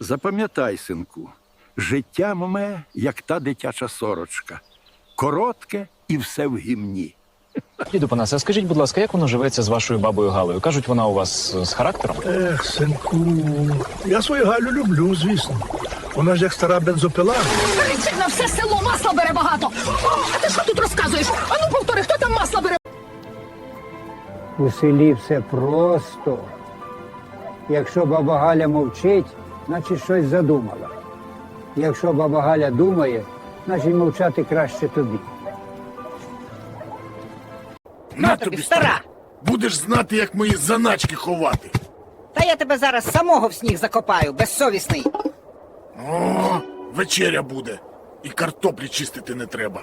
Запам'ятай, синку, життя ме, як та дитяча сорочка. Коротке і все в гімні. Діду Панасе, а скажіть, будь ласка, як воно живеться з вашою бабою Галею? Кажуть, вона у вас е, з характером? Ех, синку, я свою Галю люблю, звісно. Вона ж як стара бензопила. Кричить на все село масла бере багато. О, а ти що тут розказуєш? Ану повтори, хто там масла бере? У селі все просто. Якщо баба Галя мовчить, значить щось задумала. Якщо баба Галя думає, значить мовчати краще тобі. На тобі, стара! Будеш знати, як мої заначки ховати. Та я тебе зараз самого в сніг закопаю, безсовісний. О, вечеря буде. І картоплі чистити не треба.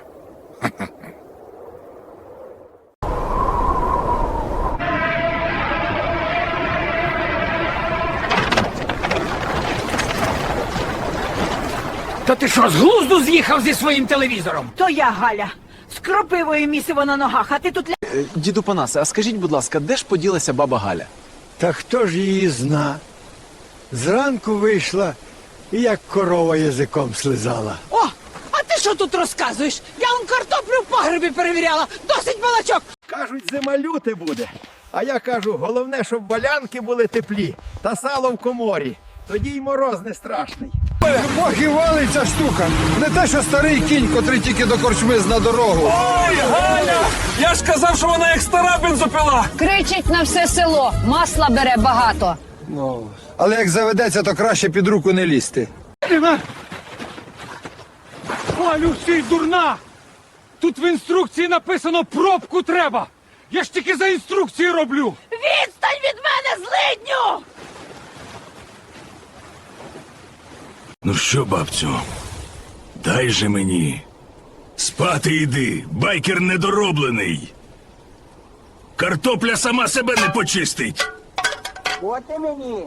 Та ти що, з глузду з'їхав зі своїм телевізором? То я Галя. З кропивою місиво на ногах, а ти тут ля... Діду Панасе, а скажіть, будь ласка, де ж поділася баба Галя? Та хто ж її зна? Зранку вийшла і як корова язиком слизала. О! А ти що тут розказуєш? Я он картоплю в погребі перевіряла. Досить балачок. Кажуть, зима люте буде. А я кажу, головне, щоб валянки були теплі та сало в коморі. Тоді й мороз не страшний. Ох і валить ця штука. Не те, що старий кінь, котрий тільки до корчми на дорогу. Ой, Галя! Я ж казав, що вона як стара бензопила. Кричить на все село, масла бере багато. Ну, але як заведеться, то краще під руку не лізти. О, Люсі, дурна! Тут в інструкції написано пробку треба. Я ж тільки за інструкції роблю. Відстань від мене, злидню! Ну що, бабцю, дай же мені. Спати йди, байкер недороблений. Картопля сама себе не почистить. От і мені.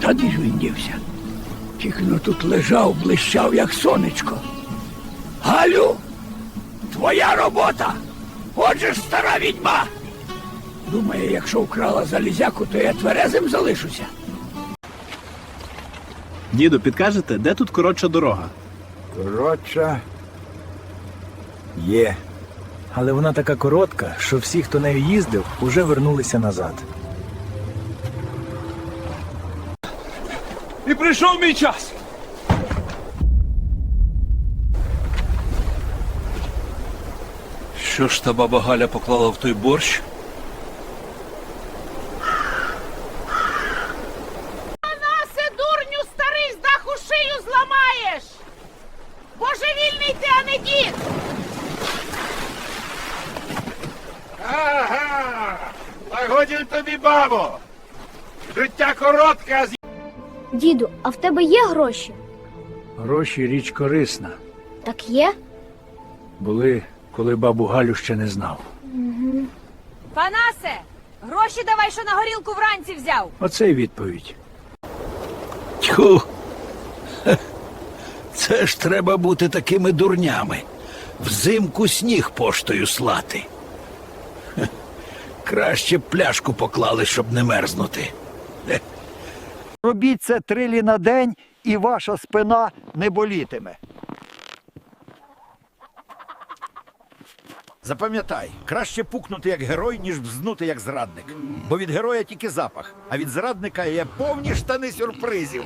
Та де ж він дівся? Тільки тут лежав, блищав, як сонечко. Галю, твоя робота. Отже ж, стара відьма. Думає, якщо вкрала залізяку, то я тверезим залишуся. Діду, підкажете, де тут коротша дорога? Коротша є. Але вона така коротка, що всі, хто нею їздив, уже вернулися назад. І прийшов мій час. Що ж та баба Галя поклала в той борщ? Годі тобі, бабо! Життя коротке, а з Діду, а в тебе є гроші? Гроші річ корисна. Так є? Були, коли бабу Галю ще не знав. Панасе, гроші давай, що на горілку вранці взяв. Оце й відповідь. Тьху. Хе. Це ж треба бути такими дурнями. Взимку сніг поштою слати. Краще пляшку поклали, щоб не мерзнути. Робіть це трилі на день, і ваша спина не болітиме. Запам'ятай, краще пукнути як герой, ніж взнути як зрадник. Бо від героя тільки запах, а від зрадника є повні штани сюрпризів.